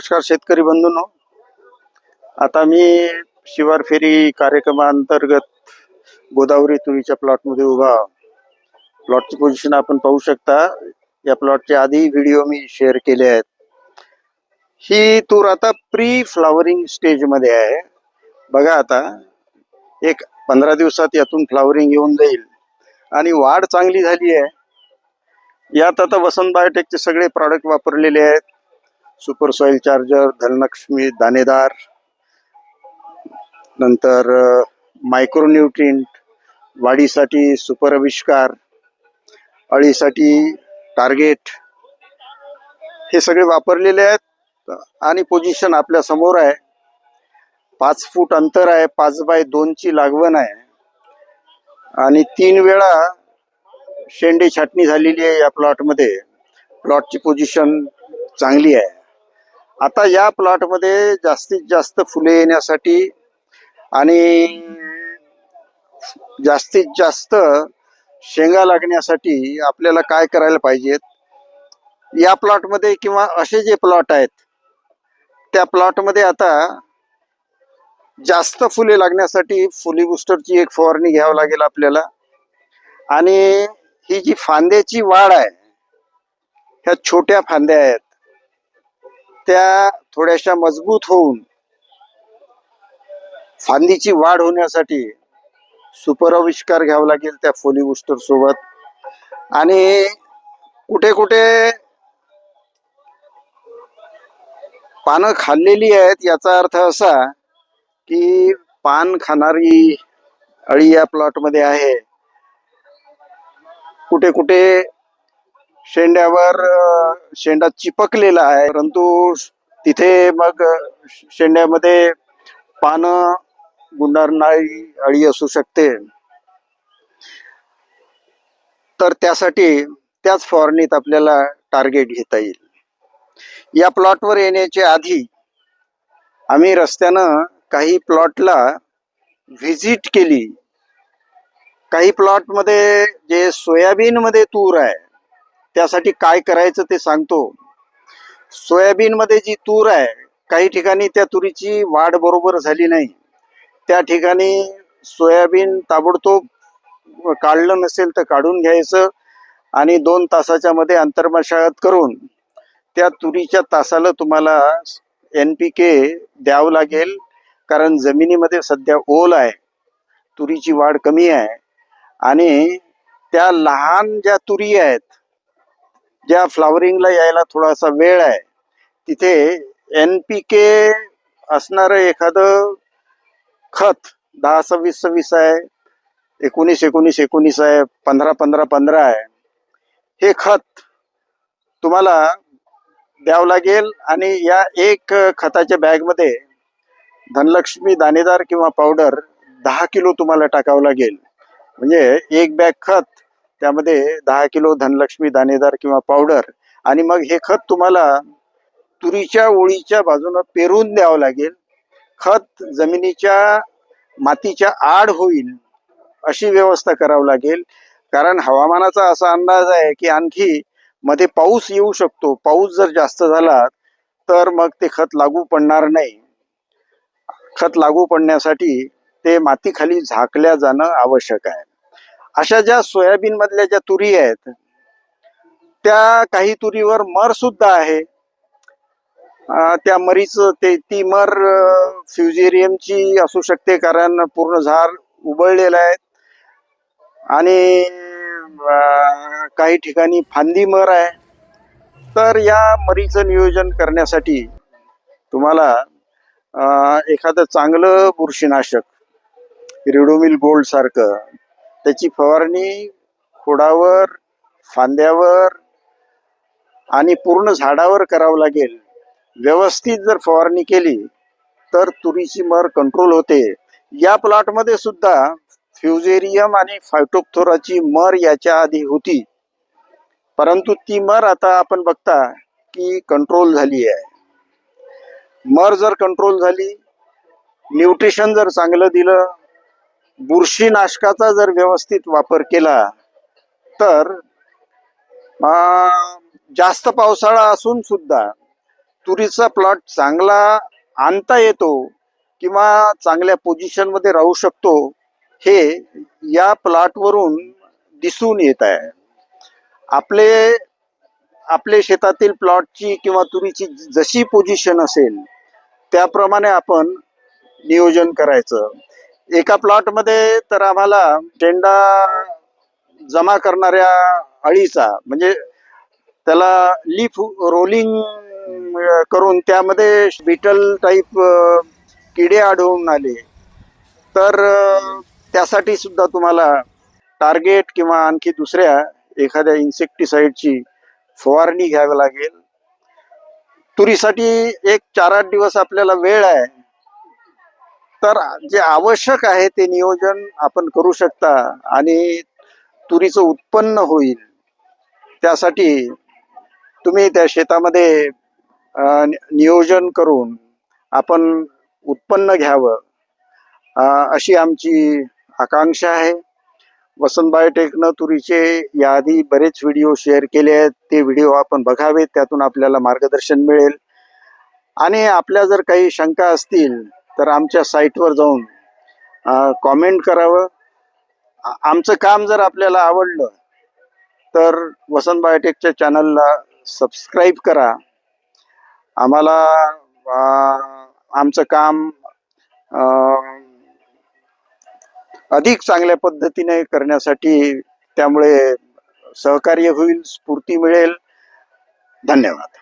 नमस्कार शेतकरी बंधूंनो. आता मी शिवार फेरी कार्यक्रमाअंतर्गत गोदावरी तुरीच्या प्लॉटमध्ये उभा प्लॉटची पोझिशन आपण पाहू शकता. या प्लॉटचे आधी व्हिडिओ मी शेअर केले आहेत. ही तूर आता प्री फ्लावरिंग स्टेजमध्ये आहे. बघा आता एक पंधरा दिवसात यातून फ्लावरिंग येऊन जाईल. आणि वाढ चांगली झाली आहे. यात आता वसंत बायोटेकचे सगळे प्रॉडक्ट वापरलेले आहेत. सुपर सॉइल चार्जर धनलक्ष्मी दाणेदार नंतर मायक्रोन्युट्रिंट वाढीसाठी सुपर आविष्कार अळीसाठी टार्गेट हे सगळे वापरलेले आहेत आणि पोझिशन आपल्यासमोर आहे. पाच फूट अंतर आहे पाच बाय दोनची लागवण आहे. आणि तीन वेळा शेंडे छाटणी झालेली आहे या प्लॉटमध्ये. प्लॉटची पोझिशन चांगली आहे. आता या प्लॉटमध्ये जास्तीत जास्त फुले येण्यासाठी आणि जास्तीत जास्त शेंगा लागण्यासाठी आपल्याला काय करायला पाहिजेत? या प्लॉटमध्ये किंवा असे जे प्लॉट आहेत त्या प्लॉटमध्ये आता जास्त फुले लागण्यासाठी फुली बुस्टरची एक फवारणी घ्यावी लागेल आपल्याला. आणि ही जी फांद्याची वाढ आहे ह्या छोट्या फांद्या आहेत त्या थोड्याशा मजबूत होऊन फांदीची वाढ होण्यासाठी सुपराविष्कार घ्यावा घ्यावं लागेल त्या फोली बुस्टर सोबत. आणि कुठे कुठे पानं खाल्लेली आहेत याचा अर्थ असा की पान खाणारी अळी या प्लॉटमध्ये आहे. कुठे कुठे शेंड्यावर शेंडा चिपकलेला आहे. परंतु तिथे मग शेंड्यामध्ये पानं गुंडारणारी अळी असू शकते. तर त्यासाठी त्याच फवारणीत आपल्याला टार्गेट घेता येईल. या प्लॉटवर येण्याच्या आधी आम्ही रस्त्यानं काही प्लॉटला व्हिजिट केली. काही प्लॉटमध्ये जे सोयाबीन मध्ये तूर आहे त्यासाठी काय करायचं ते सांगतो. सोयाबीन मध्ये जी तूर आहे काही ठिकाणी त्या तुरीची वाढ बरोबर झाली नाही. त्या ठिकाणी सोयाबीन ताबडतोब काढलं नसेल तर काढून घ्यायचं आणि दोन तासाच्या मध्ये अंतर्मशागत करून त्या तुरीच्या तासाला तुम्हाला एन पी के द्यावं लागेल. कारण जमिनीमध्ये सध्या ओल आहे. तुरीची वाढ कमी आहे. आणि त्या लहान ज्या तुरी आहेत ज्या फ्लावरिंगला यायला थोडासा वेळ आहे तिथे एन पी के असणारं एखादं खत दहा सव्वीस सव्वीस आहे एकोणीस एकोणीस एकोणीस आहे पंधरा पंधरा पंधरा आहे हे खत तुम्हाला द्यावं लागेल आणि या एक खताच्या बॅगमध्ये धनलक्ष्मी दाणेदार किंवा पावडर दहा किलो तुम्हाला टाकावं लागेल. म्हणजे एक बॅग खत त्यामध्ये दहा किलो धनलक्ष्मी दाणेदार किंवा पावडर आणि मग हे खत तुम्हाला तुरीच्या ओळीच्या बाजूनं पेरून द्यावं लागेल. खत जमिनीच्या मातीच्या आड होईल अशी व्यवस्था करावी लागेल. कारण हवामानाचा असा अंदाज आहे की आणखी मध्ये पाऊस येऊ शकतो. पाऊस जर जास्त झाला तर मग ते खत लागू पडणार नाही. खत लागू पडण्यासाठी ते मातीखाली झाकल्या जाणं आवश्यक आहे. अशा ज्या सोयाबीन मधल्या ज्या तुरी आहेत त्या काही तुरीवर मर सुद्धा आहे. त्या मरीच ते ती मर फ्युजेरियमची असू शकते कारण पूर्ण झाड उबळलेलं आहे. आणि काही ठिकाणी फांदी मर आहे. तर या मरीचं नियोजन करण्यासाठी तुम्हाला एखादं चांगलं बुरशीनाशक रिडोमिल गोल्ड सारखं त्याची फवारणी खोडावर फांद्यावर आणि पूर्ण झाडावर करावं लागेल. व्यवस्थित जर फवारणी केली तर तुरीची मर कंट्रोल होते. या प्लॉटमध्ये सुद्धा फ्युजेरियम आणि फायटोप्थोराची मर याच्या आधी होती. परंतु ती मर आता आपण बघता की कंट्रोल झाली आहे. मर जर कंट्रोल झाली न्यूट्रिशन जर चांगलं दिलं बुरशीनाशकाचा जर व्यवस्थित वापर केला तर जास्त पावसाळा असून सुद्धा तुरीचा प्लॉट चांगला आणता येतो किंवा चांगल्या पोझिशनमध्ये राहू शकतो हे या प्लॉटवरून दिसून येत आहे. आपले आपले शेतातील प्लॉटची किंवा तुरीची जशी पोझिशन असेल त्याप्रमाणे आपण नियोजन करायचं. एका प्लॉटमध्ये तर आम्हाला टेंडा जमा करणाऱ्या अळीचा म्हणजे त्याला लीफ रोलिंग करून त्यामध्ये बिटल टाईप किडे आढळून आले. तर त्यासाठी सुद्धा तुम्हाला टार्गेट किंवा आणखी दुसऱ्या एखाद्या इन्सेक्टिसाइडची फवारणी घ्यावी लागेल. तुरीसाठी एक चार आठ दिवस आपल्याला वेळ आहे. तर जे आवश्यक आहे ते नियोजन आपण करू शकता आणि तुरीचं उत्पन्न होईल. त्यासाठी तुम्ही त्या शेतामध्ये नियोजन करून आपण उत्पन्न घ्यावं अशी आमची आकांक्षा आहे. वसंत बायोटेकनं तुरीचे याआधी बरेच व्हिडिओ शेअर केले आहेत. ते व्हिडिओ आपण बघावेत त्यातून आपल्याला मार्गदर्शन मिळेल. आणि आपल्या जर काही शंका असतील तर आमच्या साईटवर जाऊन कॉमेंट करावं. आमचं काम जर आपल्याला आवडलं तर वसंत बायोटेकच्या चॅनलला सबस्क्राईब करा. आम्हाला आमचं काम अधिक चांगल्या पद्धतीने करण्यासाठी त्यामुळे सहकार्य होईल स्फूर्ती मिळेल. धन्यवाद.